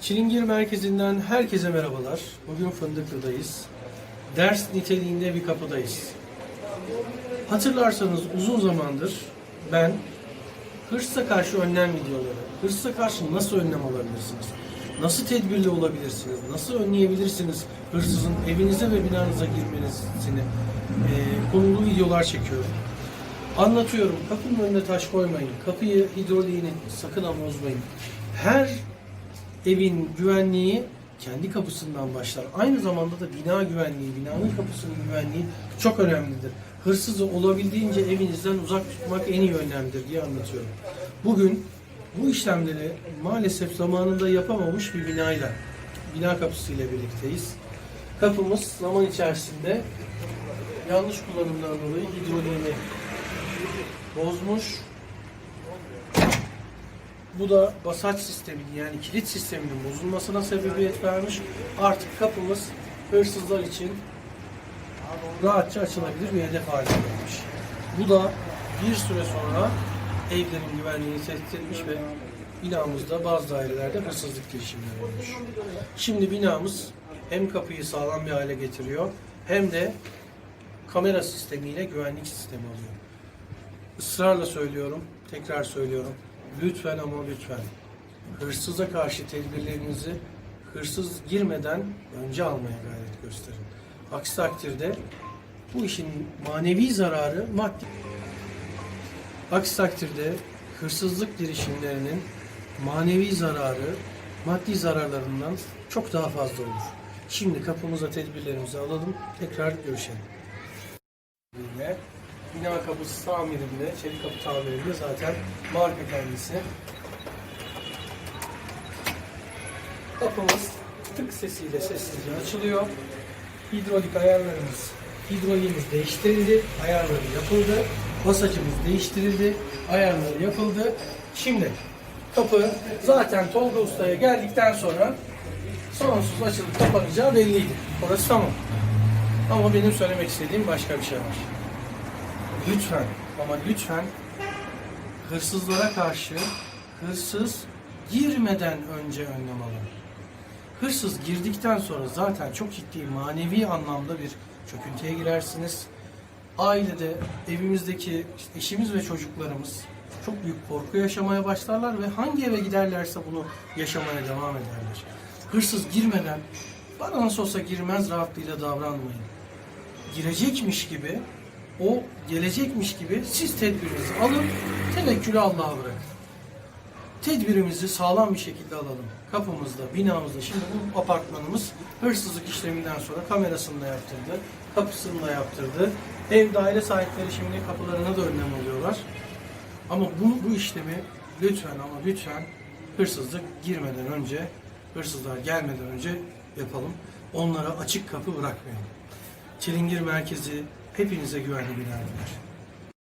Çilingir Merkezi'nden herkese merhabalar. Bugün Fındıklı'dayız. Ders niteliğinde bir kapıdayız. Hatırlarsanız uzun zamandır ben hırsa karşı önlem videoları, hırsa karşı nasıl önlem alabilirsiniz, nasıl tedbirli olabilirsiniz, nasıl önleyebilirsiniz hırsızın evinize ve binanıza girmesini e, konulu videolar çekiyorum. Anlatıyorum. Kapının önüne taş koymayın. Kapıyı hidroliğini sakın ama bozmayın. Her evin güvenliği kendi kapısından başlar. Aynı zamanda da bina güvenliği, binanın kapısının güvenliği çok önemlidir. Hırsızı olabildiğince evinizden uzak tutmak en iyi önlemdir diye anlatıyorum. Bugün bu işlemleri maalesef zamanında yapamamış bir binayla, bina kapısıyla birlikteyiz. Kapımız zaman içerisinde yanlış kullanımdan dolayı hidroliğini bozmuş, bu da basaç sisteminin yani kilit sisteminin bozulmasına sebebiyet vermiş. Artık kapımız hırsızlar için rahatça açılabilir bir hedef haline gelmiş. Bu da bir süre sonra evlerin güvenliğini tehdit etmiş ve binamızda bazı dairelerde hırsızlık girişimleri olmuş. Şimdi binamız hem kapıyı sağlam bir hale getiriyor hem de kamera sistemiyle güvenlik sistemi alıyor. Israrla söylüyorum, tekrar söylüyorum. Lütfen ama lütfen hırsıza karşı tedbirlerinizi hırsız girmeden önce almaya gayret gösterin. Aksi takdirde bu işin manevi zararı maddi. Aksi takdirde hırsızlık girişimlerinin manevi zararı maddi zararlarından çok daha fazla olur. Şimdi kapımıza tedbirlerimizi alalım. Tekrar görüşelim. Bina kapısı tamirinde, çelik kapı tamirinde zaten marka kendisi. Kapımız tık sesiyle sessizce açılıyor. Hidrolik ayarlarımız, hidroliğimiz değiştirildi, ayarları yapıldı. Basacımız değiştirildi, ayarları yapıldı. Şimdi kapı zaten Tolga Usta'ya geldikten sonra sonsuz açılıp kapanacağı belliydi. Orası tamam. Ama benim söylemek istediğim başka bir şey var. Lütfen ama lütfen hırsızlara karşı hırsız girmeden önce önlem alın. Hırsız girdikten sonra zaten çok ciddi manevi anlamda bir çöküntüye girersiniz. Ailede, evimizdeki işte eşimiz ve çocuklarımız çok büyük korku yaşamaya başlarlar ve hangi eve giderlerse bunu yaşamaya devam ederler. Hırsız girmeden bana nasıl olsa girmez rahatlığıyla davranmayın. Girecekmiş gibi o gelecekmiş gibi siz tedbirinizi alın, tevekkülü Allah'a bırakın. Tedbirimizi sağlam bir şekilde alalım. Kapımızda, binamızda, şimdi bu apartmanımız hırsızlık işleminden sonra kamerasını da yaptırdı, kapısını da yaptırdı. Ev daire sahipleri şimdi kapılarına da önlem alıyorlar. Ama bu, bu işlemi lütfen ama lütfen hırsızlık girmeden önce, hırsızlar gelmeden önce yapalım. Onlara açık kapı bırakmayalım. Çilingir Merkezi hepinize güvenli günler diler.